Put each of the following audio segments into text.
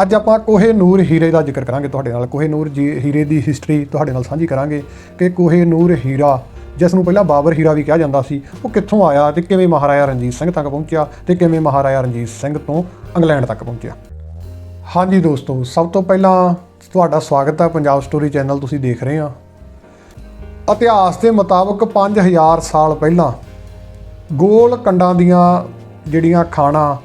ਅੱਜ ਆਪਾਂ ਕੋਹੇ ਨੂਰ ਹੀਰੇ ਦਾ ਜ਼ਿਕਰ ਕਰਾਂਗੇ ਤੁਹਾਡੇ ਨਾਲ। ਕੋਹੇ ਨੂਰ ਜੀ ਹੀਰੇ ਦੀ ਹਿਸਟਰੀ ਤੁਹਾਡੇ ਨਾਲ ਸਾਂਝੀ ਕਰਾਂਗੇ ਕਿ ਕੋਹੇ ਨੂਰ ਹੀਰਾ, ਜਿਸ ਨੂੰ ਪਹਿਲਾਂ ਬਾਬਰ ਹੀਰਾ ਵੀ ਕਿਹਾ ਜਾਂਦਾ ਸੀ, ਉਹ ਕਿੱਥੋਂ ਆਇਆ ਤੇ ਕਿਵੇਂ ਮਹਾਰਾਜਾ ਰਣਜੀਤ ਸਿੰਘ ਤੱਕ ਪਹੁੰਚਿਆ ਤੇ ਕਿਵੇਂ ਮਹਾਰਾਜਾ ਰਣਜੀਤ ਸਿੰਘ ਤੋਂ ਇੰਗਲੈਂਡ ਤੱਕ ਪਹੁੰਚਿਆ। ਹਾਂਜੀ ਦੋਸਤੋ, ਸਭ ਤੋਂ ਪਹਿਲਾਂ ਤੁਹਾਡਾ ਸਵਾਗਤ ਹੈ ਪੰਜਾਬ ਸਟੋਰੀ ਚੈਨਲ ਤੁਸੀਂ ਦੇਖ ਰਹੇ ਆ। ਇਤਿਹਾਸ ਦੇ ਮੁਤਾਬਕ 5000 ਸਾਲ ਪਹਿਲਾਂ ਗੋਲ ਕੰਡਾਂ ਦੀਆਂ ਜਿਹੜੀਆਂ ਖਾਣਾ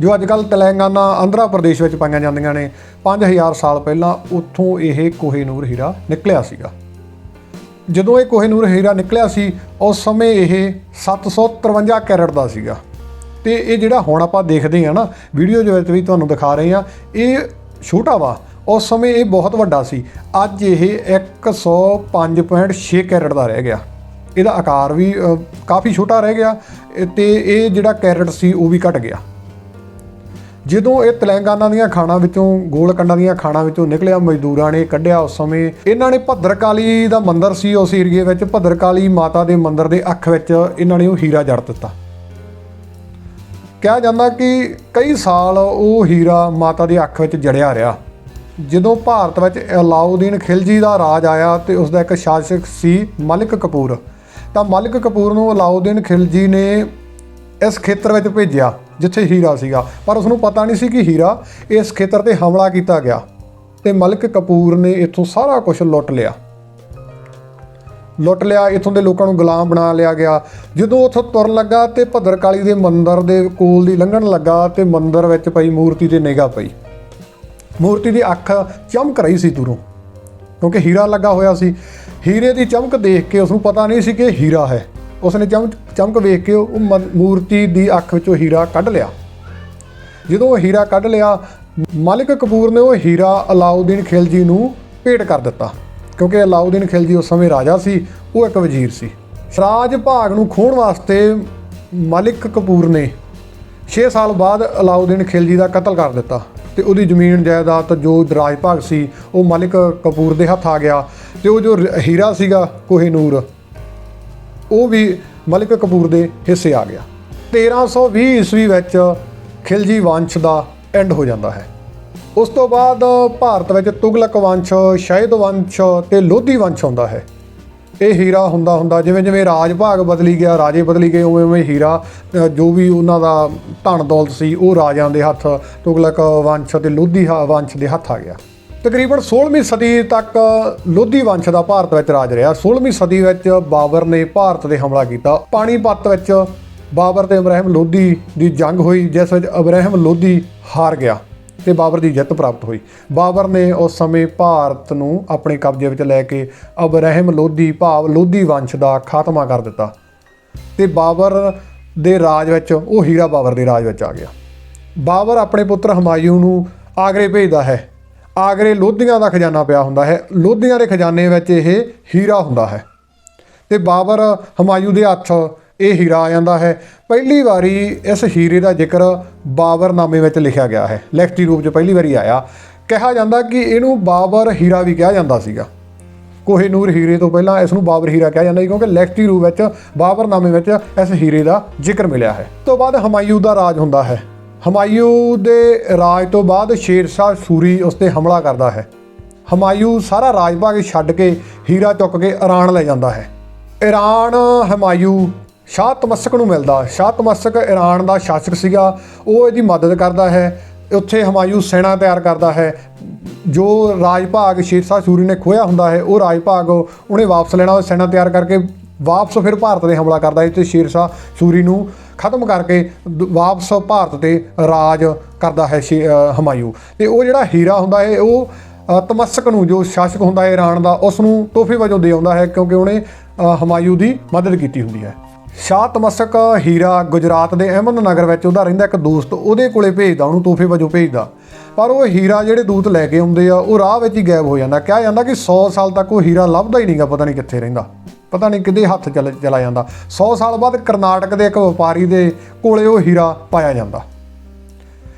ਜੋ ਅੱਜ ਕੱਲ ਤੇਲੰਗਾਨਾ ਆਂਧਰਾ ਪ੍ਰਦੇਸ਼ ਵਿੱਚ ਪਾਈਆਂ ਜਾਂਦੀਆਂ ਨੇ 5000 ਸਾਲ ਪਹਿਲਾਂ ਉੱਥੋਂ ਇਹ ਕੋਹੇਨੂਰ ਹੀਰਾ ਨਿਕਲਿਆ ਸੀਗਾ। ਜਦੋਂ ਇਹ ਕੋਹੇਨੂਰ ਹੀਰਾ ਨਿਕਲਿਆ ਸੀ, ਉਸ ਸਮੇਂ ਇਹ 753 ਕੈਰਟ ਦਾ ਸੀਗਾ। ਤੇ ਇਹ ਜਿਹੜਾ ਹੁਣ ਆਪਾਂ ਦੇਖਦੇ ਆ ਨਾ, ਵੀਡੀਓ ਦੇ ਵਿੱਚ ਵੀ ਤੁਹਾਨੂੰ ਦਿਖਾ ਰਹੇ ਆ ਇਹ ਛੋਟਾ ਵਾ। ਉਸ ਸਮੇਂ ਇਹ ਬਹੁਤ ਵੱਡਾ ਸੀ। ਅੱਜ ਇਹ 105.6 ਕੈਰਟ ਦਾ ਰਹਿ ਗਿਆ। ਇਹਦਾ ਆਕਾਰ ਵੀ ਕਾਫੀ ਛੋਟਾ ਰਹਿ ਗਿਆ ਇਹ ਤੇ ਇਹ ਜਿਹੜਾ ਕੈਰਟ ਸੀ, ਉਹ ਵੀ ਘਟ ਗਿਆ। ਜਦੋਂ ਇਹ ਤੇਲੰਗਾਨਾ ਦੀਆਂ ਖਾਣਾ ਵਿੱਚੋਂ, ਗੋਲਕੰਡਾਂ ਦੀਆਂ ਖਾਣਾਂ ਵਿੱਚੋਂ ਨਿਕਲਿਆ, ਮਜ਼ਦੂਰਾਂ ਨੇ ਕੱਢਿਆ ਉਸ ਸਮੇਂ, ਇਹਨਾਂ ਨੇ ਭੱਦਰਕਾਲੀ ਦਾ ਮੰਦਿਰ ਸੀ ਉਸ ਏਰੀਏ ਵਿੱਚ, ਭੱਦਰਕਾਲੀ ਮਾਤਾ ਦੇ ਮੰਦਿਰ ਦੇ ਅੱਖ ਵਿੱਚ ਇਹਨਾਂ ਨੇ ਉਹ ਹੀਰਾ ਜੜ ਦਿੱਤਾ। ਕਿਹਾ ਜਾਂਦਾ ਕਿ ਕਈ ਸਾਲ ਉਹ ਹੀਰਾ ਮਾਤਾ ਦੀ ਅੱਖ ਵਿੱਚ ਜੜਿਆ ਰਿਹਾ। ਜਦੋਂ ਭਾਰਤ ਵਿੱਚ ਅਲਾਉਦੀਨ ਖਿਲਜੀ ਦਾ ਰਾਜ ਆਇਆ ਤੇ ਉਸ ਦਾ ਇੱਕ ਸ਼ਾਸਕ ਸੀ ਮਲਿਕ ਕਪੂਰ, ਤਾਂ ਮਲਿਕ ਕਪੂਰ ਨੂੰ ਅਲਾਉਦੀਨ ਖਿਲਜੀ ਨੇ ਇਸ ਖੇਤਰ ਵਿੱਚ ਭੇਜਿਆ। ਜਿੱਥੇ ਹੀਰਾ ਸੀਗਾ। ਪਰ ਉਸ ਨੂੰ ਪਤਾ ਨਹੀਂ ਸੀ ਕਿ ਹੀਰਾ ਇਸ ਖੇਤਰ ਤੇ ਹਮਲਾ ਕੀਤਾ ਗਿਆ ਤੇ ਮਲਿਕ ਕਪੂਰ ਨੇ ਇੱਥੋਂ ਸਾਰਾ ਕੁਝ ਲੁੱਟ ਲਿਆ। ਲੁੱਟ ਲਿਆ, ਇਥੋਂ ਦੇ ਲੋਕਾਂ ਨੂੰ ਗੁਲਾਮ ਬਣਾ ਲਿਆ ਗਿਆ। ਜਦੋਂ ਉੱਥੋਂ ਤੁਰਨ ਲੱਗਾ ਤੇ ਭੱਦਰਕਾਲੀ ਦੇ ਮੰਦਿਰ ਦੇ ਕੋਲ ਦੀ ਲੰਘਣ ਲੱਗਾ ਤੇ ਮੰਦਿਰ ਵਿੱਚ ਪਈ ਮੂਰਤੀ ਤੇ ਨਿਗਾਹ ਪਈ। ਮੂਰਤੀ ਦੀ ਅੱਖ ਚਮਕ ਰਹੀ ਸੀ ਦੂਰੋਂ, ਕਿਉਂਕਿ ਹੀਰਾ ਲੱਗਾ ਹੋਇਆ ਸੀ। ਹੀਰੇ ਦੀ ਚਮਕ ਦੇਖ ਕੇ ਉਸ ਨੂੰ ਪਤਾ ਨਹੀਂ ਸੀ ਕਿ ਹੀਰਾ ਹੈ। ਉਸ ਨੇ ਚਮਕ ਚਮਕ ਵੇਖ ਕੇ ਉਹ ਮ- ਮੂਰਤੀ ਦੀ ਅੱਖ ਵਿੱਚੋਂ ਹੀਰਾ ਕੱਢ ਲਿਆ। ਜਦੋਂ ਉਹ ਹੀਰਾ ਕੱਢ ਲਿਆ, ਮਾਲਿਕ ਕਪੂਰ ਨੇ ਉਹ ਹੀਰਾ ਅਲਾਉਦੀਨ ਖਿਲਜੀ ਨੂੰ ਭੇਟ ਕਰ ਦਿੱਤਾ। ਕਿਉਂਕਿ ਅਲਾਉਦੀਨ ਖਿਲਜੀ ਉਸ ਸਮੇਂ ਰਾਜਾ ਸੀ, ਉਹ ਇੱਕ ਵਜ਼ੀਰ ਸੀ। ਰਾਜ ਭਾਗ ਨੂੰ ਖੋਹਣ ਵਾਸਤੇ ਮਾਲਿਕ ਕਪੂਰ ਨੇ 6 ਸਾਲ ਬਾਅਦ ਅਲਾਉਦੀਨ ਖਿਲਜੀ ਦਾ ਕਤਲ ਕਰ ਦਿੱਤਾ ਤੇ ਉਹਦੀ ਜ਼ਮੀਨ, ਜਾਇਦਾਦ ਜੋ ਰਾਜ ਭਾਗ ਸੀ, ਉਹ ਮਾਲਿਕ ਕਪੂਰ ਦੇ ਹੱਥ ਆ ਗਿਆ ਤੇ ਉਹ ਜੋ ਹੀਰਾ ਸੀਗਾ ਕੋਹੇਨੂਰ ਉਹ ਵੀ ਮਲਿਕ ਕਪੂਰ ਦੇ ਹਿੱਸੇ ਆ ਗਿਆ। 1320 ਈਸਵੀ ਵਿੱਚ ਖਿਲਜੀ ਵੰਸ਼ ਦਾ ਐਂਡ ਹੋ ਜਾਂਦਾ ਹੈ। ਉਸ ਤੋਂ ਬਾਅਦ ਭਾਰਤ ਵਿੱਚ ਤੁਗਲਕ ਵੰਸ਼, ਸ਼ਹਿਦ ਵੰਸ਼ ਤੇ ਲੋਧੀ ਵੰਸ਼ ਆਉਂਦਾ ਹੈ। ਇਹ ਹੀਰਾ ਹੁੰਦਾ ਹੁੰਦਾ ਜਿਵੇਂ ਜਿਵੇਂ ਰਾਜ ਭਾਗ ਬਦਲੀ ਗਿਆ, ਰਾਜੇ ਬਦਲੀ ਗਏ, ਉਵੇਂ ਉਵੇਂ ਹੀਰਾ ਜੋ ਵੀ ਉਹਨਾਂ ਦਾ ਧਨ ਦੌਲਤ ਸੀ, ਉਹ ਰਾਜਿਆਂ ਦੇ ਹੱਥ ਤੁਗਲਕ ਵੰਸ਼ ਤੇ ਲੋਧੀ ਹ- ਵੰਸ਼ ਦੇ ਹੱਥ ਆ ਗਿਆ। ਤਕਰੀਬਨ 16ਵੀਂ ਸਦੀ ਤੱਕ ਲੋਧੀ ਵੰਸ਼ ਦਾ ਭਾਰਤ ਵਿੱਚ ਰਾਜ ਰਿਹਾ। 16ਵੀਂ ਸਦੀ ਵਿੱਚ ਬਾਬਰ ਨੇ ਭਾਰਤ ਤੇ ਹਮਲਾ ਕੀਤਾ। ਪਾਣੀਪਤ ਵਿੱਚ ਬਾਬਰ ਤੇ ਇਬਰਾਹਿਮ ਲੋਧੀ ਦੀ ਜੰਗ ਹੋਈ, ਜਿਸ ਵਿੱਚ ਇਬਰਾਹਿਮ ਲੋਧੀ ਹਾਰ ਗਿਆ ਤੇ ਬਾਬਰ ਦੀ ਜਿੱਤ ਪ੍ਰਾਪਤ ਹੋਈ। ਬਾਬਰ ਨੇ ਉਸ ਸਮੇਂ ਭਾਰਤ ਨੂੰ ਆਪਣੇ ਕਬਜ਼ੇ ਵਿੱਚ ਲੈ ਕੇ ਇਬਰਾਹਿਮ ਲੋਧੀ ਭਾਵ ਲੋਧੀ ਵੰਸ਼ ਦਾ ਖਾਤਮਾ ਕਰ ਦਿੱਤਾ ਤੇ ਬਾਬਰ ਦੇ ਰਾਜ ਵਿੱਚ ਉਹ ਹੀਰਾ ਬਾਬਰ ਦੇ ਰਾਜ ਵਿੱਚ ਆ ਗਿਆ। ਬਾਬਰ ਆਪਣੇ ਪੁੱਤਰ ਹਮਾਯੂ ਨੂੰ ਆਗਰੇ ਭੇਜਦਾ ਹੈ। ਆਗਰੇ ਲੋਧੀਆਂ ਦਾ ਖਜ਼ਾਨਾ ਪਿਆ ਹੁੰਦਾ ਹੈ। ਲੋਧੀਆਂ ਦੇ ਖਜ਼ਾਨੇ ਵਿੱਚ ਇਹ ਹੀਰਾ ਹੁੰਦਾ ਹੈ। ਤੇ ਬਾਬਰ ਹਮਾਯੂ ਦੇ ਹੱਥ ਇਹ ਹੀਰਾ ਆ ਜਾਂਦਾ ਹੈ। ਪਹਿਲੀ ਵਾਰੀ ਇਸ ਹੀਰੇ ਦਾ ਜ਼ਿਕਰ ਬਾਬਰਨਾਮੇ ਵਿੱਚ ਲਿਖਿਆ ਗਿਆ ਹੈ। ਲਿਖਤੀ ਰੂਪ 'ਚ ਪਹਿਲੀ ਵਾਰੀ ਆਇਆ। ਕਿਹਾ ਜਾਂਦਾ ਕਿ ਇਹਨੂੰ ਬਾਬਰ ਹੀਰਾ ਵੀ ਕਿਹਾ ਜਾਂਦਾ ਸੀਗਾ। ਕੋਹੇਨੂਰ ਹੀਰੇ ਤੋਂ ਪਹਿਲਾਂ ਇਸ ਨੂੰ ਬਾਬਰ ਹੀਰਾ ਕਿਹਾ ਜਾਂਦਾ ਸੀ ਕਿਉਂਕਿ ਲਿਖਤੀ ਰੂਪ ਵਿੱਚ ਬਾਬਰਨਾਮੇ ਵਿੱਚ ਇਸ ਹੀਰੇ ਦਾ ਜ਼ਿਕਰ ਮਿਲਿਆ ਹੈ। ਉਸ ਤੋਂ ਬਾਅਦ ਹਮਾਯੂ ਦਾ ਰਾਜ ਹੁੰਦਾ ਹੈ। ਹਮਾਯੂ ਦੇ ਰਾਜ ਤੋਂ ਬਾਅਦ ਸ਼ੇਰਸ਼ਾਹ ਸੂਰੀ ਉਸ ਤੇ ਹਮਲਾ ਕਰਦਾ ਹੈ। ਹਮਾਯੂ ਸਾਰਾ ਰਾਜ ਭਾਗ ਛੱਡ ਕੇ ਹੀਰਾ ਚੁੱਕ ਕੇ ਈਰਾਨ ਲੈ ਜਾਂਦਾ ਹੈ। ਈਰਾਨ ਹਮਾਯੂ ਸ਼ਾਹ ਤਮਸਕ ਨੂੰ ਮਿਲਦਾ। ਸ਼ਾਹ ਤਮਸਕ ਈਰਾਨ ਦਾ ਸ਼ਾਸਕ ਸੀਗਾ। ਉਹ ਇਹਦੀ ਮਦਦ ਕਰਦਾ ਹੈ। ਉੱਥੇ ਹਮਾਯੂ ਸੈਨਾ ਤਿਆਰ ਕਰਦਾ ਹੈ। ਜੋ ਰਾਜ ਭਾਗ ਸ਼ੇਰਸ਼ਾਹ ਸੂਰੀ ਨੇ ਖੋਇਆ ਹੁੰਦਾ ਹੈ, ਉਹ ਰਾਜ ਭਾਗ ਉਹਨੇ ਵਾਪਸ ਲੈਣਾ। ਉਹ ਸੈਨਾ ਤਿਆਰ ਕਰਕੇ ਵਾਪਸ ਫਿਰ ਭਾਰਤ ਤੇ ਹਮਲਾ ਕਰਦਾ ਹੈ। ਤੇ ਸ਼ੇਰਸ਼ਾਹ ਸੂਰੀ ਨੂੰ ਖਤਮ ਕਰਕੇ ਦ- ਵਾਪਸ ਭਾਰਤ ਤੇ ਰਾਜ ਕਰਦਾ ਹੈ ਸ਼ੇ- ਅ, ਹਮਾਯੂ। ਤੇ ਉਹ ਜਿਹੜਾ ਹੀਰਾ ਹੁੰਦਾ ਹੈ ਉਹ ਤਮਸਕ ਨੂੰ ਜੋ ਸ਼ਾਸਕ ਹੁੰਦਾ ਹੈ ਈਰਾਨ ਦਾ ਉਸ ਨੂੰ ਤੋਹਫੇ ਵਜੋਂ ਦੇ ਆਉਂਦਾ ਹੈ ਕਿਉਂਕਿ ਉਹਨੇ ਅ, ਹਮਾਯੂ ਦੀ ਮਦਦ ਕੀਤੀ ਹੁੰਦੀ ਹੈ। ਸ਼ਾਹ ਤਮਸਕ ਹੀਰਾ ਗੁਜਰਾਤ ਦੇ ਅਹਿਮਦ ਨਗਰ ਵਿੱਚ ਉਹਦਾ ਰਹਿੰਦਾ ਇੱਕ ਦੋਸਤ ਉਹਦੇ ਕੋਲੇ ਭੇਜਦਾ ਉਹਨੂੰ ਤੋਹਫੇ ਵਜੋਂ ਭੇਜਦਾ। ਪਰ ਉਹ ਹੀਰਾ ਜਿਹੜੇ ਦੂਤ ਲੈ ਕੇ ਆਉਂਦੇ ਆ ਉਹ ਰਾਹ ਵਿੱਚ ਹੀ ਗਾਇਬ ਹੋ ਜਾਂਦਾ। ਕਿਹਾ ਜਾਂਦਾ ਕਿ 100 ਸਾਲ ਤੱਕ ਉਹ ਹੀਰਾ ਲੱਭਦਾ ਹੀ ਨਹੀਂਗਾ ਪਤਾ ਨਹੀਂ ਕਿੱਥੇ ਰਹਿੰਦਾ। ਪਤਾ ਨਹੀਂ ਕਿਹਦੇ ਹੱਥ ਚਲ ਚਲਾ ਜਾਂਦਾ। 100 ਸਾਲ ਬਾਅਦ ਕਰਨਾਟਕ ਦੇ ਇੱਕ ਵਪਾਰੀ ਦੇ ਕੋਲੇ ਉਹ ਹੀਰਾ ਪਾਇਆ ਜਾਂਦਾ।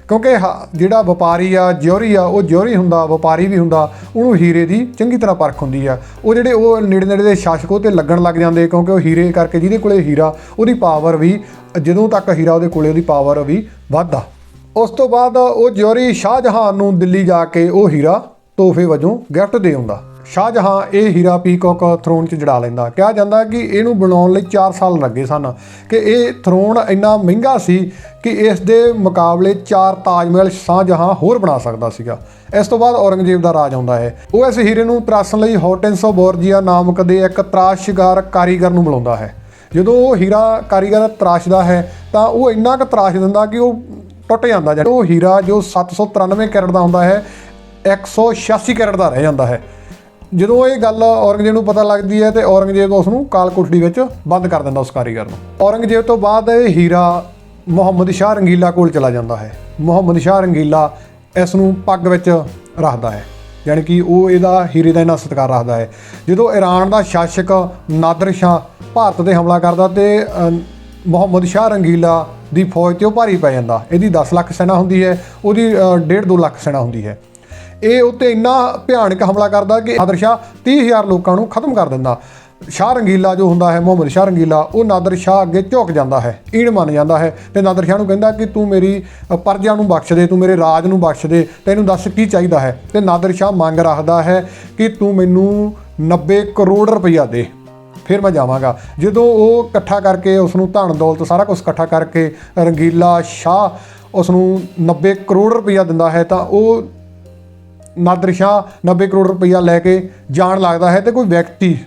ਕਿਉਂਕਿ ਹ- ਜਿਹੜਾ ਵਪਾਰੀ ਆ, ਜਿਉਰੀ ਆ, ਉਹ ਜਿਉਰੀ ਹੁੰਦਾ, ਵਪਾਰੀ ਵੀ ਹੁੰਦਾ, ਉਹਨੂੰ ਹੀਰੇ ਦੀ ਚੰਗੀ ਤਰ੍ਹਾਂ ਪਰਖ ਹੁੰਦੀ ਆ। ਉਹ ਜਿਹੜੇ ਉਹ ਨੇੜੇ ਨੇੜੇ ਦੇ ਸ਼ਾਸਕ ਉਹ ਤੇ ਲੱਗਣ ਲੱਗ ਜਾਂਦੇ, ਕਿਉਂਕਿ ਉਹ ਹੀਰੇ ਕਰਕੇ ਜਿਹਦੇ ਕੋਲੇ ਹੀਰਾ, ਉਹਦੀ ਪਾਵਰ ਵੀ ਜਦੋਂ ਤੱਕ ਹੀਰਾ ਉਹਦੇ ਕੋਲੇ ਉਹਦੀ ਪਾਵਰ ਵੀ ਵੱਧਦਾ। ਉਸ ਤੋਂ ਬਾਅਦ ਉਹ ਜੋਰੀ ਸ਼ਾਹਜਹਾਨ ਨੂੰ ਦਿੱਲੀ ਜਾ ਕੇ ਉਹ ਹੀਰਾ ਤੋਹਫੇ ਵਜੋਂ ਗਿਫਟ ਦੇ ਆਉਂਦਾ। ਸ਼ਾਹਜਹਾਂ ਇਹ ਹੀਰਾ ਪੀਕੌਕ ਥਰੋਨ 'ਚ ਜੜਾ ਲੈਂਦਾ। ਕਿਹਾ ਜਾਂਦਾ ਕਿ ਇਹਨੂੰ ਬਣਾਉਣ ਲਈ 4 ਸਾਲ ਲੱਗੇ ਸਨ ਕਿ ਇਹ ਥਰੋਨ ਇੰਨਾ ਮਹਿੰਗਾ ਸੀ ਕਿ ਇਸ ਦੇ ਮੁਕਾਬਲੇ 4 ਤਾਜ ਮਹਿਲ ਸ਼ਾਹਜਹਾਨ ਹੋਰ ਬਣਾ ਸਕਦਾ ਸੀਗਾ। ਇਸ ਤੋਂ ਬਾਅਦ ਔਰੰਗਜ਼ੇਬ ਦਾ ਰਾਜ ਆਉਂਦਾ ਹੈ। ਉਹ ਇਸ ਹੀਰੇ ਨੂੰ ਤਰਾਸ਼ਣ ਲਈ ਹੌਟੈਂਸੋ ਬੋਰਜੀਆ ਨਾਮਕ ਦੇ ਇੱਕ ਤਰਾਸ਼ਗਾਰ ਕਾਰੀਗਰ ਨੂੰ ਬੁਲਾਉਂਦਾ ਹੈ। ਜਦੋਂ ਉਹ ਹੀਰਾ ਕਾਰੀਗਰ ਤਰਾਸ਼ਦਾ ਹੈ ਤਾਂ ਉਹ ਇੰਨਾ ਕੁ ਤਰਾਸ਼ ਦਿੰਦਾ ਕਿ ਉਹ ਟੁੱਟ ਜਾਂਦਾ ਜਾਂ ਉਹ ਹੀਰਾ ਜੋ 793 ਕੈਰਟ ਦਾ ਹੁੰਦਾ ਹੈ 186 ਕੈਰਟ ਦਾ ਰਹਿ ਜਾਂਦਾ ਹੈ। ਜਦੋਂ ਇਹ ਗੱਲ ਔਰੰਗਜ਼ੇਬ ਨੂੰ ਪਤਾ ਲੱਗਦੀ ਹੈ ਤੇ ਔਰੰਗਜ਼ੇਬ ਉਸ ਨੂੰ ਕਾਲ ਕੋਠੜੀ ਵਿੱਚ ਬੰਦ ਕਰ ਦਿੰਦਾ ਉਸ ਕਾਰੀਗਰ ਨੂੰ। ਔਰੰਗਜ਼ੇਬ ਤੋਂ ਬਾਅਦ ਇਹ ਹੀਰਾ ਮੁਹੰਮਦ ਸ਼ਾਹ ਰੰਗੀਲਾ ਕੋਲ ਚਲਾ ਜਾਂਦਾ ਹੈ। ਮੁਹੰਮਦ ਸ਼ਾਹ ਰੰਗੀਲਾ ਇਸ ਨੂੰ ਪੱਗ ਵਿੱਚ ਰੱਖਦਾ ਹੈ। ਯਾਨੀ ਕਿ ਉਹ ਇਹਦਾ ਹੀਰੇ ਦਾ ਇਹਨਾਂ ਸਤਿਕਾਰ ਰੱਖਦਾ ਹੈ। ਜਦੋਂ ਈਰਾਨ ਦਾ ਸ਼ਾਸਕ ਨਾਦਰ ਸ਼ਾਹ ਭਾਰਤ ਤੇ ਹਮਲਾ ਕਰਦਾ ਤੇ ਮੁਹੰਮਦ ਸ਼ਾਹ ਰੰਗੀਲਾ ਦੀ ਫੌਜ ਤੇ ਉਹ ਭਾਰੀ ਪੈ ਜਾਂਦਾ। ਇਹਦੀ 10 ਲੱਖ ਸੈਨਾ ਹੁੰਦੀ ਹੈ, ਉਹਦੀ 1.5 2 ਲੱਖ ਸੈਨਾ ਹੁੰਦੀ ਹੈ। ਇਹ ਉੱਤੇ ਇੰਨਾ ਭਿਆਨਕ ਹਮਲਾ ਕਰਦਾ ਕਿ ਨਾਦਰ ਸ਼ਾਹ 30000 ਲੋਕਾਂ ਨੂੰ ਖਤਮ ਕਰ ਦਿੰਦਾ। ਸ਼ਾਹ ਰੰਗੀਲਾ ਜੋ ਹੁੰਦਾ ਹੈ ਮੁਹੰਮਦ ਸ਼ਾਹ ਰੰਗੀਲਾ ਉਹ ਨਾਦਰ ਸ਼ਾਹ ਅੱਗੇ ਝੁਕ ਜਾਂਦਾ ਹੈ ਈਣ ਮੰਨ ਜਾਂਦਾ ਹੈ ਤੇ ਨਾਦਰ ਸ਼ਾਹ ਨੂੰ ਕਹਿੰਦਾ ਕਿ ਤੂੰ ਮੇਰੀ ਅ, ਪਰਜਾ ਨੂੰ ਬਖਸ਼ ਦੇ ਤੂੰ ਮੇਰੇ ਰਾਜ ਨੂੰ ਬਖਸ਼ ਦੇ ਤੈਨੂੰ ਦੱਸ ਕੀ ਚਾਹੀਦਾ ਹੈ? ਤੇ ਨਾਦਰ ਸ਼ਾਹ ਮੰਗ ਰੱਖਦਾ ਹੈ ਕਿ ਤੂੰ ਮੈਨੂੰ 90 ਕਰੋੜ ਰੁਪਈਆ ਦੇ। ਫਿਰ ਮੈਂ ਜਾਵਾਂਗਾ। ਜਦੋਂ ਉਹ ਇਕੱਠਾ ਕਰਕੇ ਉਸ ਨੂੰ ਧਨ ਦੌਲਤ ਸਾਰਾ ਕੁਝ ਇਕੱਠਾ ਕਰਕੇ ਰੰਗੀਲਾ ਸ਼ਾਹ ਉਸ ਨੂੰ 90 ਕਰੋੜ ਰੁਪਈਆ ਦਿੰਦਾ ਹੈ ਤਾਂ ਉਹ ਨਾਦਰ ਸ਼ਾਹ 90 ਕਰੋੜ ਰੁਪਈਆ ਲੈ ਕੇ ਜਾਣ ਲੱਗਦਾ ਹੈ ਤੇ ਕੋਈ ਵਿਅਕਤੀ,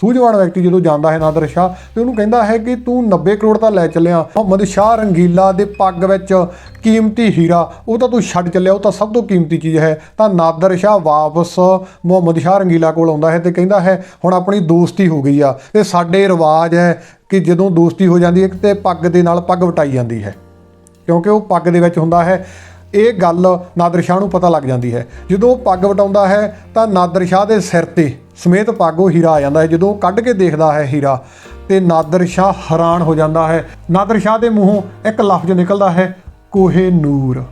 ਸੂਝਵਾਨ ਵਿਅਕਤੀ ਜਦੋਂ ਜਾਂਦਾ ਹੈ ਨਾਦਰ ਸ਼ਾਹ ਤੇ ਉਹਨੂੰ ਕਹਿੰਦਾ ਹੈ ਕਿ ਤੂੰ 90 ਕਰੋੜ ਤਾਂ ਲੈ ਚੱਲਿਆ। ਮੁਹੰਮਦ ਸ਼ਾਹ ਰੰਗੀਲਾ ਦੇ ਪੱਗ ਵਿੱਚ ਕੀਮਤੀ ਹੀਰਾ, ਉਹ ਤਾਂ ਤੂੰ ਛੱਡ ਚੱਲਿਆ, ਉਹ ਤਾਂ ਸਭ ਤੋਂ ਕੀਮਤੀ ਚੀਜ਼ ਹੈ। ਤਾਂ ਨਾਦਰ ਸ਼ਾਹ ਵਾਪਸ ਮੁਹੰਮਦ ਸ਼ਾਹ ਰੰਗੀਲਾ ਕੋਲ ਆਉਂਦਾ ਹੈ ਤੇ ਕਹਿੰਦਾ ਹੈ, ਹੁਣ ਆਪਣੀ ਦੋਸਤੀ ਹੋ ਗਈ ਆ। ਤੇ ਸਾਡੇ ਰਿਵਾਜ ਹੈ ਕਿ ਜਦੋਂ ਦੋਸਤੀ ਹੋ ਜਾਂਦੀ ਹੈ ਤੇ ਪੱਗ ਦੇ ਨਾਲ ਪੱਗ ਵਟਾਈ ਜਾਂਦੀ ਹੈ। ਕਿਉਂਕਿ ਉਹ ਪੱਗ ਦੇ ਵਿੱਚ ਹੁੰਦਾ ਹੈ। ਇਹ ਗੱਲ ਨਾਦਰ ਸ਼ਾਹ ਨੂੰ ਪਤਾ ਲੱਗ ਜਾਂਦੀ ਹੈ। ਜਦੋਂ ਉਹ ਪੱਗ ਵਟਾਉਂਦਾ ਹੈ, ਤਾਂ ਨਾਦਰ ਸ਼ਾਹ ਦੇ ਸਿਰ ਤੇ ਸਮੇਤ ਪੱਗ ਉਹ ਹੀਰਾ ਆ ਜਾਂਦਾ ਹੈ। ਜਦੋਂ ਉਹ ਕੱਢ ਕੇ ਦੇਖਦਾ ਹੈ ਹੀਰਾ, ਤੇ ਨਾਦਰ ਸ਼ਾਹ ਹੈਰਾਨ ਹੋ ਜਾਂਦਾ ਹੈ। ਨਾਦਰ ਸ਼ਾਹ ਦੇ ਮੂੰਹੋਂ ਇੱਕ ਲਫ਼ਜ਼ ਨਿਕਲਦਾ ਹੈ, ਕੋਹੇ ਨੂਰ।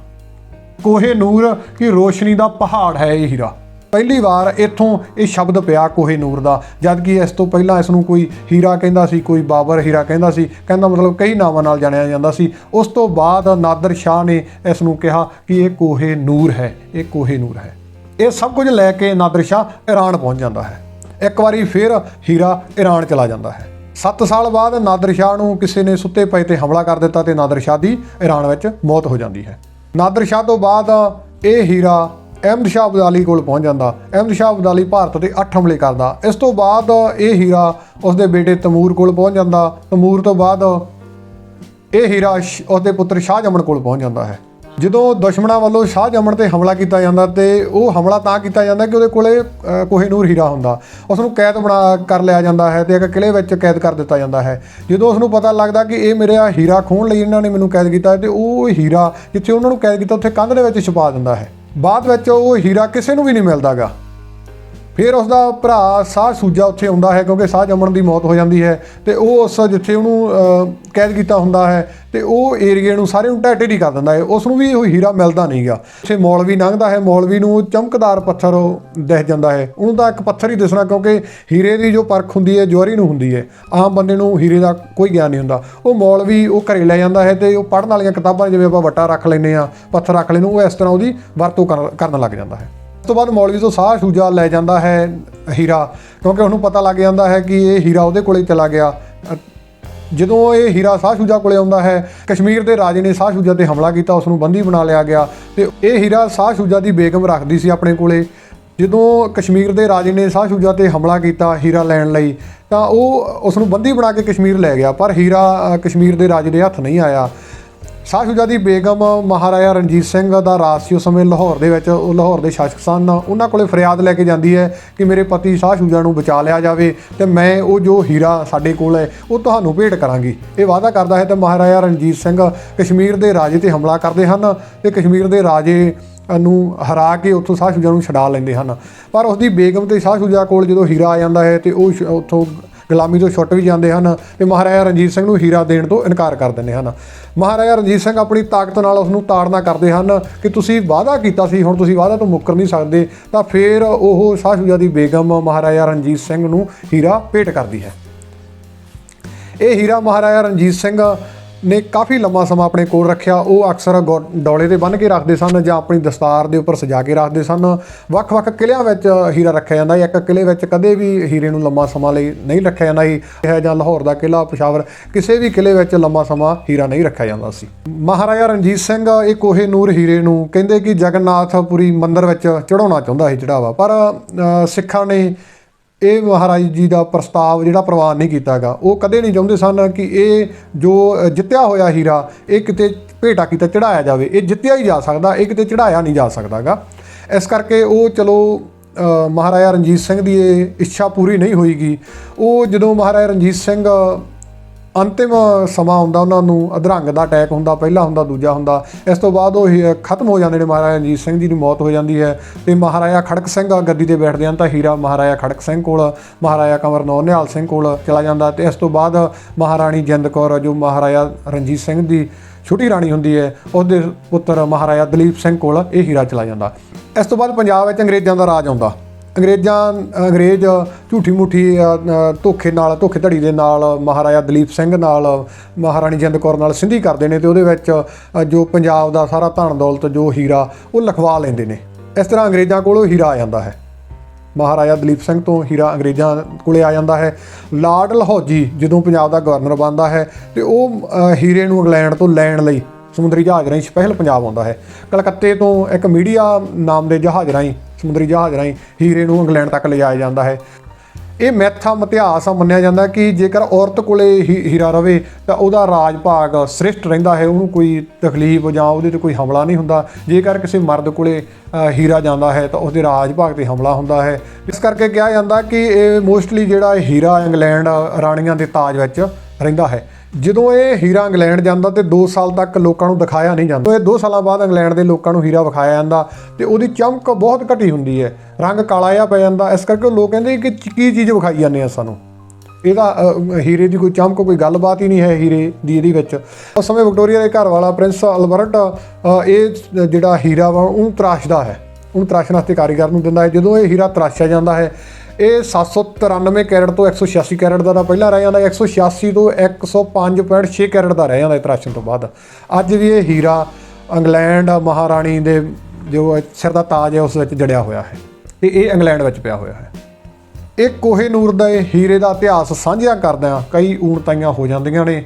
ਕੋਹੇ ਨੂਰ ਕਿ ਰੋਸ਼ਨੀ ਦਾ ਪਹਾੜ ਹੈ ਇਹ ਹੀਰਾ। ਪਹਿਲੀ ਵਾਰ ਇੱਥੋਂ ਇਹ ਸ਼ਬਦ ਪਿਆ ਕੋਹੇ ਨੂਰ ਦਾ। ਜਦ ਕਿ ਇਸ ਤੋਂ ਪਹਿਲਾਂ ਇਸ ਨੂੰ ਕੋਈ ਹੀਰਾ ਕਹਿੰਦਾ ਸੀ, ਕੋਈ ਬਾਬਰ ਹੀਰਾ ਕਹਿੰਦਾ ਸੀ, ਕਹਿੰਦਾ ਮਤਲਬ ਕਈ ਨਾਵਾਂ ਨਾਲ ਜਾਣਿਆ ਜਾਂਦਾ ਸੀ। ਉਸ ਤੋਂ ਬਾਅਦ ਨਾਦਰ ਸ਼ਾਹ ਨੇ ਇਸ ਨੂੰ ਕਿਹਾ ਕਿ ਇਹ ਕੋਹੇ ਨੂਰ ਹੈ, ਇਹ ਕੋਹੇ ਨੂਰ ਹੈ। ਇਹ ਸਭ ਕੁਝ ਲੈ ਕੇ ਨਾਦਰ ਸ਼ਾਹ ਈਰਾਨ ਪਹੁੰਚ ਜਾਂਦਾ ਹੈ। ਇੱਕ ਵਾਰੀ ਫਿਰ ਹੀਰਾ ਈਰਾਨ ਚਲਾ ਜਾਂਦਾ ਹੈ। 7 ਸਾਲ ਬਾਅਦ ਨਾਦਰ ਸ਼ਾਹ ਨੂੰ ਕਿਸੇ ਨੇ ਸੁੱਤੇ ਪਏ ਤੇ ਹਮਲਾ ਕਰ ਦਿੱਤਾ ਤੇ ਨਾਦਰ ਸ਼ਾਹ ਦੀ ਈਰਾਨ ਵਿੱਚ ਮੌਤ ਹੋ ਜਾਂਦੀ ਹੈ। ਨਾਦਰ ਸ਼ਾਹ ਤੋਂ ਬਾਅਦ ਇਹ ਹੀਰਾ ਅਹਿਮਦ ਸ਼ਾਹ ਅਬਦਾਲੀ ਕੋਲ ਪਹੁੰਚ ਜਾਂਦਾ। ਅਹਿਮਦ ਸ਼ਾਹ ਅਬਦਾਲੀ ਭਾਰਤ ਤੇ 8 ਹਮਲੇ ਕਰਦਾ। ਇਸ ਤੋਂ ਬਾਅਦ ਇਹ ਹੀਰਾ ਉਸਦੇ ਬੇਟੇ ਤਮੂਰ ਕੋਲ ਪਹੁੰਚ ਜਾਂਦਾ। ਤਮੂਰ ਤੋਂ ਬਾਅਦ ਇਹ ਹੀਰਾ ਸ਼- ਉਸਦੇ ਪੁੱਤਰ ਸ਼ਾਹ ਜਮਨ ਕੋਲ ਪਹੁੰਚ ਜਾਂਦਾ ਹੈ। ਜਦੋਂ ਦੁਸ਼ਮਣਾਂ ਵੱਲੋਂ ਸ਼ਾਹ ਜਮਨ ਤੇ ਹਮਲਾ ਕੀਤਾ ਜਾਂਦਾ ਤੇ ਉਹ ਹਮਲਾ ਤਾਂ ਕੀਤਾ ਜਾਂਦਾ ਕਿ ਉਹਦੇ ਕੋਲੇ ਅ, ਕੋਹਿਨੂਰ ਹੀਰਾ ਹੁੰਦਾ। ਉਸ ਨੂੰ ਕੈਦ ਬਣਾ ਕਰ ਲਿਆ ਜਾਂਦਾ ਹੈ ਤੇ ਇੱਕ ਕਿਲੇ ਵਿੱਚ ਕੈਦ ਕਰ ਦਿੱਤਾ ਜਾਂਦਾ ਹੈ। ਜਦੋਂ ਉਸ ਨੂੰ ਪਤਾ ਲੱਗਦਾ ਕਿ ਇਹ ਮੇਰਾ ਹੀਰਾ ਖੋਹਣ ਲਈ ਇਹਨਾਂ ਨੇ ਮੈਨੂੰ ਕੈਦ ਕੀਤਾ ਹੈ ਤੇ ਉਹ ਹੀਰਾ ਜਿੱਥੇ ਉਹਨਾਂ ਨੂੰ ਕੈਦ ਕੀਤਾ ਉੱਥੇ ਕੰਧ ਦੇ ਵਿੱਚ ਛੁਪਾ ਦਿੰਦਾ ਹੈ। ਬਾਅਦ ਵਿੱਚ ਉਹ ਹੀਰਾ ਕਿਸੇ ਨੂੰ ਵੀ ਨਹੀਂ ਮਿਲਦਾਗਾ। ਫਿਰ ਉਸ ਦਾ ਭਰਾ ਸਾਹ ਸੂਜਾ ਉੱਥੇ ਆਉਂਦਾ ਹੈ ਕਿਉਂਕਿ ਸਾਹ ਜੰਮਣ ਦੀ ਮੌਤ ਹੋ ਜਾਂਦੀ ਹੈ ਤੇ ਉਹ ਉਸ ਜਿੱਥੇ ਉਹਨੂੰ ਕੈਦ ਕੀਤਾ ਹੁੰਦਾ ਹੈ ਤੇ ਉਹ ਏਰੀਏ ਨੂੰ ਸਾਰੇ ਨੂੰ ਢਹਿ ਹੀ ਕਰ ਦਿੰਦਾ ਹੈ। ਉਸ ਨੂੰ ਵੀ ਉਹ ਹੀਰਾ ਮਿਲਦਾ ਨਹੀਂਗਾ ਉੱਥੇ ਮੌਲਵੀ ਲੰਘਦਾ ਹੈ, ਮੌਲਵੀ ਨੂੰ ਚਮਕਦਾਰ ਪੱਥਰ ਉਹ ਦਿਖ ਜਾਂਦਾ ਹੈ। ਉਹਨੂੰ ਤਾਂ ਇੱਕ ਪੱਥਰ ਹੀ ਦਿਸਣਾ ਕਿਉਂਕਿ ਹੀਰੇ ਦੀ ਜੋ ਪਰਖ ਹੁੰਦੀ ਹੈ ਜਵਾਰੀ ਨੂੰ ਹੁੰਦੀ ਹੈ। ਆਮ ਬੰਦੇ ਨੂੰ ਹੀਰੇ ਦਾ ਕੋਈ ਗਿਆਨ ਨਹੀਂ ਹੁੰਦਾ। ਉਹ ਮੌਲਵੀ ਉਹ ਘਰੇ ਲੈ ਜਾਂਦਾ ਹੈ ਤੇ ਉਹ ਪੜ੍ਹਨ ਵਾਲੀਆਂ ਕਿਤਾਬਾਂ ਜਿਵੇਂ ਆਪਾਂ ਵੱਟਾ ਰੱਖ ਲੈਂਦੇ ਆ ਪੱਥਰ ਰੱਖ ਲੈਂਦੇ ਉਹ ਇਸ ਤਰ੍ਹਾਂ ਉਹਦੀ ਵਰਤੋਂ ਕਰਨ ਲੱਗ ਜਾਂਦਾ ਹੈ। ਉਸ ਤੋਂ ਬਾਅਦ ਮੌਲਵੀ ਤੋਂ ਸਾਹ ਸੂਜਾ ਲੈ ਜਾਂਦਾ ਹੈ ਹੀਰਾ, ਕਿਉਂਕਿ ਉਹਨੂੰ ਪਤਾ ਲੱਗ ਜਾਂਦਾ ਹੈ ਕਿ ਇਹ ਹੀਰਾ ਉਹਦੇ ਕੋਲੇ ਚਲਾ ਗਿਆ। ਜਦੋਂ ਇਹ ਹੀਰਾ ਸਾਹ ਸੂਜਾ ਕੋਲੇ ਆਉਂਦਾ ਹੈ, ਕਸ਼ਮੀਰ ਦੇ ਰਾਜੇ ਨੇ ਸਾਹ ਸੂਜਾ ਤੇ ਹਮਲਾ ਕੀਤਾ, ਉਸ ਨੂੰ ਬੰਦੀ ਬਣਾ ਲਿਆ ਗਿਆ। ਤੇ ਇਹ ਹੀਰਾ ਸਾਹ ਸੂਜਾ ਦੀ ਬੇਗਮ ਰੱਖਦੀ ਸੀ ਆਪਣੇ ਕੋਲੇ। ਜਦੋਂ ਕਸ਼ਮੀਰ ਦੇ ਰਾਜੇ ਨੇ ਸਾਹ ਸੂਜਾ ਤੇ ਹਮਲਾ ਕੀਤਾ ਹੀਰਾ ਲੈਣ ਲਈ, ਤਾਂ ਉਹ ਉਸ ਨੂੰ ਬੰਦੀ ਬਣਾ ਕੇ ਕਸ਼ਮੀਰ ਲੈ ਗਿਆ, ਪਰ ਹੀਰਾ ਕਸ਼ਮੀਰ ਦੇ ਰਾਜੇ ਦੇ ਹੱਥ ਨਹੀਂ ਆਇਆ। ਸ਼ਾਹ ਦੀ ਬੇਗਮ ਮਹਾਰਾਜਾ ਰਣਜੀਤ ਸਿੰਘ ਦਾ ਰਾਜ ਸੀ ਉਸ ਸਮੇਂ ਲਾਹੌਰ ਦੇ ਵਿੱਚ, ਉਹ ਲਾਹੌਰ ਦੇ ਸ਼ਾਸਕ ਸਨ। ਉਹਨਾਂ ਕੋਲੇ ਫਰਿਆਦ ਲੈ ਕੇ ਜਾਂਦੀ ਹੈ ਕਿ ਮੇਰੇ ਪਤੀ ਸ਼ਾਹਸ਼ੁਜਾ ਨੂੰ ਬਚਾ ਲਿਆ ਜਾਵੇ ਤੇ ਮੈਂ ਉਹ ਜੋ ਹੀਰਾ ਸਾਡੇ ਕੋਲ ਹੈ, ਉਹ ਤੁਹਾਨੂੰ ਭੇਟ ਕਰਾਂਗੀ। ਇਹ ਵਾਅਦਾ ਕਰਦਾ ਹੈ ਤੇ ਮਹਾਰਾਜਾ ਰਣਜੀਤ ਸਿੰਘ ਕਸ਼ਮੀਰ ਦੇ ਰਾਜੇ ਤੇ ਹਮਲਾ ਕਰਦੇ ਹਨ ਤੇ ਕਸ਼ਮੀਰ ਦੇ ਰਾਜੇ ਨੂੰ ਹਰਾ ਕੇ ਉੱਥੋਂ ਸ਼ਾਹਸ਼ੁਜਾ ਨੂੰ ਛਡਾ ਲੈਂਦੇ ਹਨ। ਪਰ ਉਸਦੀ ਬੇਗਮ ਤੇ ਸ਼ਾਹਸ਼ੁਜਾ ਕੋਲ ਜਦੋਂ ਹੀਰਾ ਆ ਜਾਂਦਾ ਹੈ ਤੇ ਉਹ ਸ਼- ਉੱਥੋਂ ਗੁਲਾਮੀ ਤੋਂ ਛੁੱਟ ਵੀ ਜਾਂਦੇ ਹਨ ਤੇ ਮਹਾਰਾਜਾ ਰਣਜੀਤ ਸਿੰਘ ਨੂੰ ਹੀਰਾ ਦੇਣ ਤੋਂ ਇਨਕਾਰ ਕਰ ਦਿੰਦੇ ਹਨ। ਮਹਾਰਾਜਾ ਰਣਜੀਤ ਸਿੰਘ ਆਪਣੀ ਤਾਕਤ ਨਾਲ ਉਸ ਨੂੰ ਤਾੜਨਾ ਕਰਦੇ ਹਨ ਕਿ ਤੁਸੀਂ ਵਾਅਦਾ ਕੀਤਾ ਸੀ, ਹੁਣ ਤੁਸੀਂ ਵਾਅਦਾ ਤੋਂ ਮੁੱਕਰ ਨਹੀਂ ਸਕਦੇ, ਤਾਂ ਫਿਰ ਉਹ ਸ਼ਾਹ ਸ਼ੁਜਾ ਦੀ ਬੇਗਮ ਮਹਾਰਾਜਾ ਰਣਜੀਤ ਸਿੰਘ ਨੂੰ ਹੀਰਾ ਭੇਟ ਕਰਦੀ ਹੈ। ਇਹ ਹੀਰਾ ਮਹਾਰਾਜਾ ਰਣਜੀਤ ਸਿੰਘ ਨੇ ਕਾਫੀ ਲੰਮਾ ਸਮਾਂ ਆਪਣੇ ਕੋਲ ਰੱਖਿਆ। ਉਹ ਅਕਸਰ ਗੋ- ਡੋਲੇ ਤੇ ਬੰਨ੍ਹ ਕੇ ਰੱਖਦੇ ਸਨ ਜਾਂ ਆਪਣੀ ਦਸਤਾਰ ਦੇ ਉੱਪਰ ਸਜਾ ਕੇ ਰੱਖਦੇ ਸਨ। ਵੱਖ-ਵੱਖ ਕਿਲਿਆਂ ਵਿੱਚ ਹੀਰਾ ਰੱਖਿਆ ਜਾਂਦਾ ਇੱਕ ਕਿਲੇ ਵਿੱਚ ਕਦੇ ਵੀ ਹੀਰੇ ਨੂੰ ਲੰਮਾ ਸਮਾਂ ਲਈ ਨਹੀਂ ਰੱਖਿਆ ਜਾਂਦਾ ਸੀ। ਇਹ ਜਾਂ ਲਾਹੌਰ ਦਾ ਕਿਲਾ ਪਸ਼ਾਵਰ, ਕਿਸੇ ਵੀ ਕਿਲੇ ਵਿੱਚ ਲੰਮਾ ਸਮਾਂ ਹੀਰਾ ਨਹੀਂ ਰੱਖਿਆ ਜਾਂਦਾ ਸੀ। ਮਹਾਰਾਜਾ ਰਣਜੀਤ ਸਿੰਘ ਇਹ ਕੋਹੇ ਨੂਰ ਹੀਰੇ ਨੂੰ ਕਹਿੰਦੇ ਕਿ ਜਗਨਨਾਥਪੁਰੀ ਮੰਦਿਰ ਵਿੱਚ ਚੜਾਉਣਾ ਚਾਹੁੰਦਾ ਸੀ ਚੜਾਵਾ ਪਰ ਸਿੱਖਾਂ ਨੇ ਇਹ ਮਹਾਰਾਜ ਜੀ ਦਾ ਪ੍ਰਸਤਾਵ ਜਿਹੜਾ ਪ੍ਰਵਾਨ ਨਹੀਂ ਕੀਤਾਗਾ ਉਹ ਕਦੇ ਨਹੀਂ ਚਾਹੁੰਦੇ ਸਨ ਕਿ ਇਹ ਜੋ ਜਿੱਤਿਆ ਹੋਇਆ ਹੀਰਾ, ਇਹ ਕਿਤੇ ਭੇਟਾ ਕੀਤਾ ਚੜਾਇਆ ਜਾਵੇ। ਇਹ ਜਿੱਤਿਆ ਹੀ ਜਾ ਸਕਦਾ, ਇਹ ਕਿਤੇ ਚੜਾਇਆ ਨਹੀਂ ਜਾ ਸਕਦਾਗਾ ਇਸ ਕਰਕੇ ਉਹ ਚਲੋ ਮਹਾਰਾਜਾ ਰਣਜੀਤ ਸਿੰਘ ਦੀ ਇਹ ਇੱਛਾ ਪੂਰੀ ਨਹੀਂ ਹੋਈਗੀ। ਉਹ ਜਦੋਂ ਮਹਾਰਾਜਾ ਰਣਜੀਤ ਸਿੰਘ ਅੰਤਿਮ ਸਮਾਂ ਆਉਂਦਾ ਉਹਨਾਂ ਨੂੰ, ਅਧਰੰਗ ਦਾ ਅਟੈਕ ਹੁੰਦਾ, ਪਹਿਲਾ ਹੁੰਦਾ, ਦੂਜਾ ਹੁੰਦਾ। ਇਸ ਤੋਂ ਬਾਅਦ ਉਹ ਹੀ- ਖਤਮ ਹੋ ਜਾਂਦੇ ਨੇ ਮਹਾਰਾਜਾ ਰਣਜੀਤ ਸਿੰਘ ਜੀ ਦੀ ਮੌਤ ਹੋ ਜਾਂਦੀ ਹੈ। ਤੇ ਮਹਾਰਾਜਾ ਖੜਕ ਸਿੰਘ ਗੱਦੀ ਤੇ ਬੈਠਦੇ ਹਨ ਤਾਂ ਹੀਰਾ ਮਹਾਰਾਜਾ ਖੜਕ ਸਿੰਘ ਕੋਲ, ਮਹਾਰਾਜਾ ਕੰਵਰ ਨੌ ਨਿਹਾਲ ਸਿੰਘ ਕੋਲ ਚਲਾ ਜਾਂਦਾ ਤੇ ਇਸ ਤੋਂ ਬਾਅਦ ਮਹਾਰਾਣੀ ਜਿੰਦ ਕੌਰ, ਜੋ ਮਹਾਰਾਜਾ ਰਣਜੀਤ ਸਿੰਘ ਦੀ ਛੋਟੀ ਰਾਣੀ ਹੁੰਦੀ ਹੈ, ਉਹਦੇ ਪੁੱਤਰ ਮਹਾਰਾਜਾ ਦਲੀਪ ਸਿੰਘ ਕੋਲ ਇਹ ਹੀਰਾ ਚਲਾ ਜਾਂਦਾ। ਇਸ ਤੋਂ ਬਾਅਦ ਪੰਜਾਬ ਵਿੱਚ ਅੰਗਰੇਜ਼ਾਂ ਦਾ ਰਾਜ ਆਉਂਦਾ। ਅੰਗਰੇਜ਼ਾਂ, ਅੰਗਰੇਜ਼ ਝੂਠੀ ਮੁੱਠੀ ਧੋਖੇ ਨਾਲ, ਧੋਖੇ ਧੜੀ ਦੇ ਨਾਲ ਮਹਾਰਾਜਾ ਦਲੀਪ ਸਿੰਘ ਨਾਲ, ਮਹਾਰਾਣੀ ਜਿੰਦ ਕੌਰ ਨਾਲ ਸਿੰਧੀ ਕਰਦੇ ਨੇ ਤੇ ਉਹਦੇ ਵਿੱਚ ਜੋ ਪੰਜਾਬ ਦਾ ਸਾਰਾ ਧਨ ਦੌਲਤ, ਜੋ ਹੀਰਾ, ਉਹ ਲਖਵਾ ਲੈਂਦੇ ਨੇ। ਇਸ ਤਰ੍ਹਾਂ ਅੰਗਰੇਜ਼ਾਂ ਕੋਲੋਂ ਹੀਰਾ ਆ ਜਾਂਦਾ ਹੈ। ਮਹਾਰਾਜਾ ਦਲੀਪ ਸਿੰਘ ਤੋਂ ਹੀਰਾ ਅੰਗਰੇਜ਼ਾਂ ਕੋਲੇ ਆ ਜਾਂਦਾ ਹੈ। ਲਾਰਡ ਲਹੌਜੀ ਜਦੋਂ ਪੰਜਾਬ ਦਾ ਗਵਰਨਰ ਬਣਦਾ ਹੈ ਤੇ ਉਹ ਹੀਰੇ ਨੂੰ ਇੰਗਲੈਂਡ ਤੋਂ ਲੈਣ ਲਈ ਸਮੁੰਦਰੀ ਜਹਾਜ਼ ਰਾਹੀਂ ਸਪੈਸ਼ਲ ਪੰਜਾਬ ਆਉਂਦਾ ਹੈ। ਕਲਕੱਤੇ ਤੋਂ ਇੱਕ ਮੀਡੀਆ ਨਾਮ ਦੇ ਜਹਾਜ਼ ਰਾਹੀਂ ਸਮੁੰਦਰੀ ਜਹਾਜ਼ ਰਾਹੀਂ ਹੀਰੇ ਨੂੰ ਇੰਗਲੈਂਡ ਤੱਕ ਲਿਜਾਇਆ ਜਾਂਦਾ ਹੈ। ਇਹ ਮੈਥਾ ਇਤਿਹਾਸ ਆ ਮੰਨਿਆ ਜਾਂਦਾ ਕਿ ਜੇਕਰ ਔਰਤ ਕੋਲੇ ਹੀਰਾ ਰਵੇ ਤਾਂ ਉਹਦਾ ਰਾਜ ਭਾਗ ਸ੍ਰਿਸ਼ਟ ਰਹਿੰਦਾ ਹੈ, ਉਹਨੂੰ ਕੋਈ ਤਕਲੀਫ ਜਾਂ ਉਹਦੇ ਤੇ ਕੋਈ ਹਮਲਾ ਨਹੀਂ ਹੁੰਦਾ। ਜੇਕਰ ਕਿਸੇ ਮਰਦ ਕੋਲੇ ਹੀਰਾ ਜਾਂਦਾ ਹੈ ਤਾਂ ਉਸਦੇ ਰਾਜ ਭਾਗ ਤੇ ਹਮਲਾ ਹੁੰਦਾ ਹੈ। ਇਸ ਕਰਕੇ ਕਿਹਾ ਜਾਂਦਾ ਕਿ ਇਹ ਮੋਸਟਲੀ ਜਿਹੜਾ ਹੀਰਾ ਇੰਗਲੈਂਡ ਰਾਣੀਆਂ ਦੇ ਤਾਜ ਵਿੱਚ ਰਹਿੰਦਾ ਹੈ। ਜਦੋਂ ਇਹ ਹੀਰਾ ਇੰਗਲੈਂਡ ਜਾਂਦਾ ਤੇ 2 ਸਾਲ ਤੱਕ ਲੋਕਾਂ ਨੂੰ ਦਿਖਾਇਆ ਨਹੀਂ ਜਾਂਦਾ। ਇਹ 2 ਸਾਲਾਂ ਬਾਅਦ ਇੰਗਲੈਂਡ ਦੇ ਲੋਕਾਂ ਨੂੰ ਹੀਰਾ ਵਿਖਾਇਆ ਜਾਂਦਾ ਤੇ ਉਹਦੀ ਚਮਕ ਬਹੁਤ ਘਟੀ ਹੁੰਦੀ ਹੈ। ਰੰਗ ਕਾਲਾ ਜਿਹਾ ਪੈ ਜਾਂਦਾ। ਇਸ ਕਰਕੇ ਉਹ ਲੋਕ ਕਹਿੰਦੇ ਕਿ ਚ- ਕੀ ਚੀਜ਼ ਵਿਖਾਈ ਜਾਂਦੇ ਆ ਸਾਨੂੰ? ਇਹਦਾ ਹੀਰੇ ਦੀ ਕੋਈ ਚਮਕ, ਕੋਈ ਗੱਲਬਾਤ ਹੀ ਨਹੀਂ ਹੈ ਹੀਰੇ ਦੀ ਇਹਦੇ ਵਿੱਚ। ਉਸ ਸਮੇਂ ਵਿਕਟੋਰੀਆ ਦੇ ਘਰ ਵਾਲਾ ਪ੍ਰਿੰਸ ਅਲਬਰਟ ਇਹ ਜਿਹੜਾ ਹੀਰਾ ਵਾ, ਉਹਨੂੰ ਤਰਾਸ਼ਦਾ ਹੈ। ਉਹਨੂੰ ਤਰਾਸ਼ਣ ਵਾਸਤੇ ਕਾਰੀਗਰ ਨੂੰ ਦਿੰਦਾ ਹੈ। ਜਦੋਂ ਇਹ ਹੀਰਾ ਤਰਾਸ਼ਿਆ ਜਾਂਦਾ ਹੈ ਇਹ 793 ਕੈਰਟ ਤੋਂ 186 ਕੈਰਟ ਦਾ ਤਾਂ ਪਹਿਲਾਂ ਰਹਿ ਜਾਂਦਾ 186 ਤੋਂ 105.6 ਕੈਰਟ ਦਾ ਰਹਿ ਜਾਂਦਾ ਇਤਰਾਸ਼ਨ ਤੋਂ ਬਾਅਦ। ਅੱਜ ਵੀ ਇਹ ਹੀਰਾ ਇੰਗਲੈਂਡ ਮਹਾਰਾਣੀ ਦੇ ਜੋ ਸਿਰ ਦਾ ਤਾਜ ਹੈ, ਉਸ ਵਿੱਚ ਜੜਿਆ ਹੋਇਆ ਹੈ ਤੇ ਇਹ ਇੰਗਲੈਂਡ ਵਿੱਚ ਪਿਆ ਹੋਇਆ ਹੈ। ਇਹ ਕੋਹੇ ਨੂਰ ਦਾ ਇਹ ਹੀਰੇ ਦਾ ਇਤਿਹਾਸ ਸਾਂਝਾ ਕਰਦਿਆਂ ਕਈ ਊਣਤਾਈਆਂ ਹੋ ਜਾਂਦੀਆਂ ਨੇ।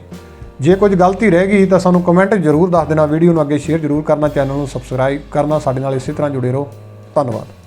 ਜੇ ਕੁਝ ਗਲਤੀ ਰਹਿ ਗਈ ਤਾਂ ਸਾਨੂੰ ਕਮੈਂਟ ਜ਼ਰੂਰ ਦੱਸ ਦੇਣਾ, ਵੀਡੀਓ ਨੂੰ ਅੱਗੇ ਸ਼ੇਅਰ ਜ਼ਰੂਰ ਕਰਨਾ, ਚੈਨਲ ਨੂੰ ਸਬਸਕ੍ਰਾਈਬ ਕਰਨਾ, ਸਾਡੇ ਨਾਲ ਇਸੇ ਤਰ੍ਹਾਂ ਜੁੜੇ ਰਹੋ। ਧੰਨਵਾਦ।